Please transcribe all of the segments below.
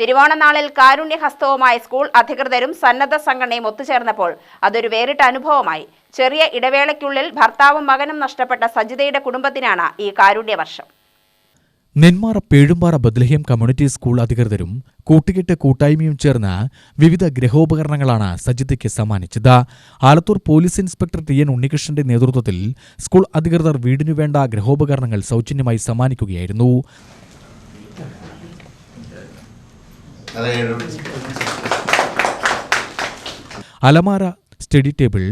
തിരുവോണനാളിൽ കാരുണ്യഹസ്തവുമായി school അധികൃതരും സന്നദ്ധ സംഘടനയും ഒത്തുചേർന്നപ്പോൾ അതൊരു വേറിട്ട അനുഭവമായി. ചെറിയ ഇടവേളയ്ക്കുള്ളിൽ ഭർത്താവും മകനും നഷ്ടപ്പെട്ട സജിതയുടെ കുടുംബത്തിനാണ് ഈ കാരുണ്യ വർഷം Nenmara Pezhumpara Bethlehem community school അധികൃതരും കൂട്ടുകെട്ട് കൂട്ടായ്മയും ചേർന്ന് വിവിധ ഗ്രഹോപകരണങ്ങളാണ് സജിതയ്ക്ക് സമ്മാനിച്ചത്. Alathur police inspector T N ഉണ്ണികൃഷ്ണന്റെ നേതൃത്വത്തിൽ സ്കൂൾ അധികൃതർ വീടിനു വേണ്ട ഗ്രഹോപകരണങ്ങൾ സൗജന്യമായി സമ്മാനിക്കുകയായിരുന്നു. അലമാര സ്റ്റഡി ടേബിൾ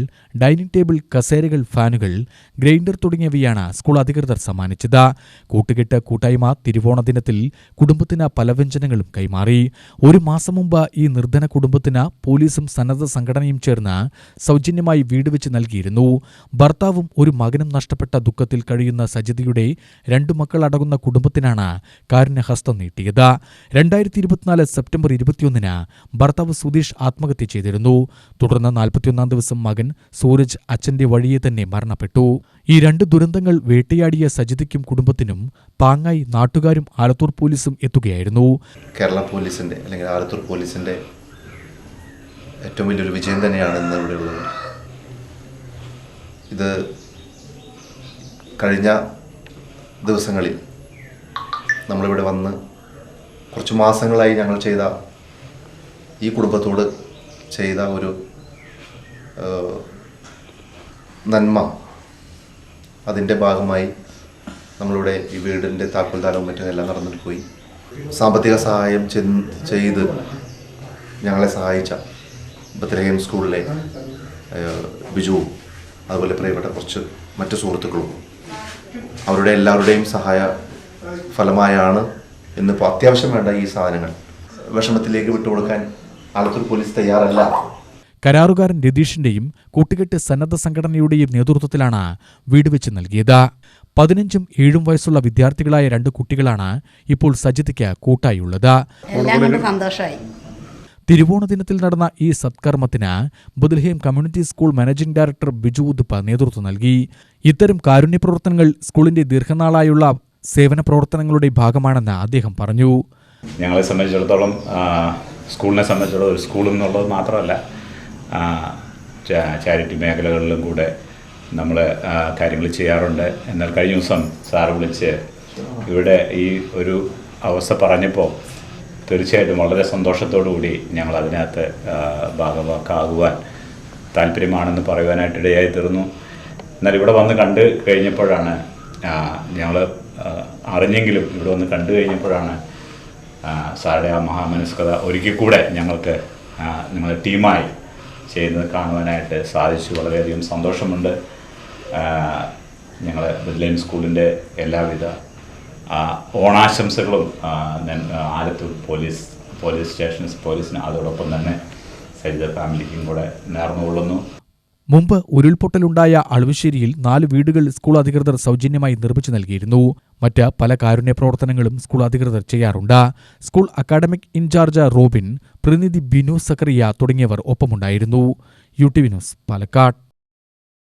ഡൈനിങ് ടേബിൾ കസേരകൾ ഫാനുകൾ ഗ്രൈൻഡർ തുടങ്ങിയവയാണ് സ്കൂൾ അധികൃതർ സമ്മാനിച്ചത്. കൂട്ടുകെട്ട് കൂട്ടായ്മ തിരുവോണ ദിനത്തിൽ കുടുംബത്തിന് പല വ്യഞ്ജനങ്ങളും കൈമാറി. ഒരു മാസം മുമ്പ് ഈ നിർധന കുടുംബത്തിന് പോലീസും സന്നദ്ധ സംഘടനയും ചേർന്ന് സൗജന്യമായി വീട് വെച്ച് നൽകിയിരുന്നു. ഭർത്താവും ഒരു മകനും നഷ്ടപ്പെട്ട ദുഃഖത്തിൽ കഴിയുന്ന സജിതയുടെ രണ്ടു മക്കൾ അടങ്ങുന്ന കുടുംബത്തിനാണ് കാരുണ്യഹസ്തം നീട്ടിയത്. രണ്ടായിരത്തി ഇരുപത്തിനാല് സെപ്റ്റംബർ ഇരുപത്തിയൊന്നിന് ഭർത്താവ് സുധീഷ് ആത്മഹത്യ ചെയ്തിരുന്നു. തുടർന്ന് നാൽപ്പത്തിയൊന്നാം ദിവസം മകൻ സൂരജ് അച്ഛന്റെ വഴിയെ തന്നെ മരണപ്പെട്ടു. ഈ രണ്ട് ദുരന്തങ്ങൾ വേട്ടയാടിയ സജിതയ്ക്കും കുടുംബത്തിനും പാങ്ങായി നാട്ടുകാരും ആലത്തൂർ പോലീസും എത്തുകയായിരുന്നു. കേരള പോലീസിന്റെ അല്ലെങ്കിൽ ആലത്തൂർ പോലീസിന്റെ ഏറ്റവും വലിയൊരു വിജയം തന്നെയാണ് ഇന്ന് ഇവിടെ ഇത് കഴിഞ്ഞ ദിവസങ്ങളിൽ നമ്മളിവിടെ വന്ന് കുറച്ച് മാസങ്ങളായി ഞങ്ങൾ ചെയ്ത ഈ കുടുംബത്തോട് ചെയ്ത ഒരു നന്മ അതിന്റെ ഭാഗമായി നമ്മളുടെ ഈ വീടിന്റെ താക്കോൽദാനവും മറ്റും എല്ലാം നടന്നിട്ട് പോയി. സാമ്പത്തിക സഹായം ചെയ്ത് ഞങ്ങളെ സഹായിച്ച ബത്രഹീം സ്കൂളിലെ ബിജു ബിജുവും അതുപോലെ പ്രിയപ്പെട്ട കുറച്ച് മറ്റു സുഹൃത്തുക്കളും. അവരുടെ എല്ലാവരുടെയും സഹായ ഫലമായാണ് ഇന്നിപ്പോൾ അത്യാവശ്യം വേണ്ട ഈ സാധനങ്ങൾ. വിഷമത്തിലേക്ക് വിട്ടുകൊടുക്കാൻ ആലത്തൂർ പോലീസ് തയ്യാറല്ല. കരാറുകാരൻ രതീഷിന്റെയും കൂട്ടുകെട്ട് സന്നദ്ധ സംഘടനയുടെയും നേതൃത്വത്തിലാണ് വീട് വെച്ച് നൽകിയത്. പതിനഞ്ചും ഏഴും വയസ്സുള്ള വിദ്യാർത്ഥികളായ രണ്ട് കുട്ടികളാണ് ഇപ്പോൾ സജിതയ്ക്ക് കൂട്ടായുള്ളത്. തിരുവോണ ദിനത്തിൽ നടന്ന ഈ സത്കർമ്മത്തിന് Bethlehem community school managing director Biju ഉദ്പ നേതൃത്വം നൽകി. ഇത്തരം കാരുണ്യ പ്രവർത്തനങ്ങൾ സ്കൂളിന്റെ ദീർഘനാളായുള്ള സേവന പ്രവർത്തനങ്ങളുടെ ഭാഗമാണെന്ന് അദ്ദേഹം പറഞ്ഞു. ഞങ്ങളെ സംബന്ധിച്ചിടത്തോളം സ്കൂളിനെ സംബന്ധിച്ചിടത്തോളം ഒരു സ്കൂൾ എന്നുള്ളത് മാത്രമല്ല ചാരിറ്റി മേഖലകളിലും കൂടെ നമ്മൾ കാര്യങ്ങൾ ചെയ്യാറുണ്ട്. എന്നാൽ കഴിഞ്ഞ ദിവസം സാറ് വിളിച്ച് ഇവിടെ ഈ ഒരു അവസ്ഥ പറഞ്ഞപ്പോൾ തീർച്ചയായിട്ടും വളരെ കൂടി ഞങ്ങൾ അതിനകത്ത് ഭാഗമാക്കാകുവാൻ താല്പര്യമാണെന്ന് പറയുവാനായിട്ടിടയായി തീർന്നു. എന്നാൽ ഇവിടെ വന്ന് കണ്ട് കഴിഞ്ഞപ്പോഴാണ് ഞങ്ങൾ അറിഞ്ഞെങ്കിലും ഇവിടെ വന്ന് കണ്ടു കഴിഞ്ഞപ്പോഴാണ് സാറുടെ ആ മഹാമനസ്കത ഒരിക്കൽ കൂടെ ഞങ്ങൾക്ക് നിങ്ങളുടെ ടീമായി ചെയ്യുന്നത് കാണുവാനായിട്ട് സാധിച്ചു. വളരെയധികം സന്തോഷമുണ്ട്. ഞങ്ങൾ ബദ്ലൈൻ സ്കൂളിന്റെ എല്ലാവിധ ഓണാശംസകളും ആലത്തൂർ പോലീസ് പോലീസ് സ്റ്റേഷൻസ് പോലീസിന് അതോടൊപ്പം തന്നെ സരിത ഫാമിലിക്കും കൂടെ നേർന്നുകൊള്ളുന്നു. മുമ്പ് ഉരുൾപൊട്ടലുണ്ടായ അളുവശ്ശേരിയിൽ നാല് വീടുകൾ സ്കൂൾ അധികൃതർ സൗജന്യമായി നിർമ്മിച്ചു നൽകിയിരുന്നു. മറ്റ് പല കാരുണ്യ പ്രവർത്തനങ്ങളും സ്കൂൾ അധികൃതർ ചെയ്യാറുണ്ട്. സ്കൂൾ അക്കാഡമിക് ഇൻചാർജ് റോബിൻ പ്രതിനിധി ബിനു സക്കറിയ തുടങ്ങിയവർ ഒപ്പമുണ്ടായിരുന്നു. U T V Palakkad.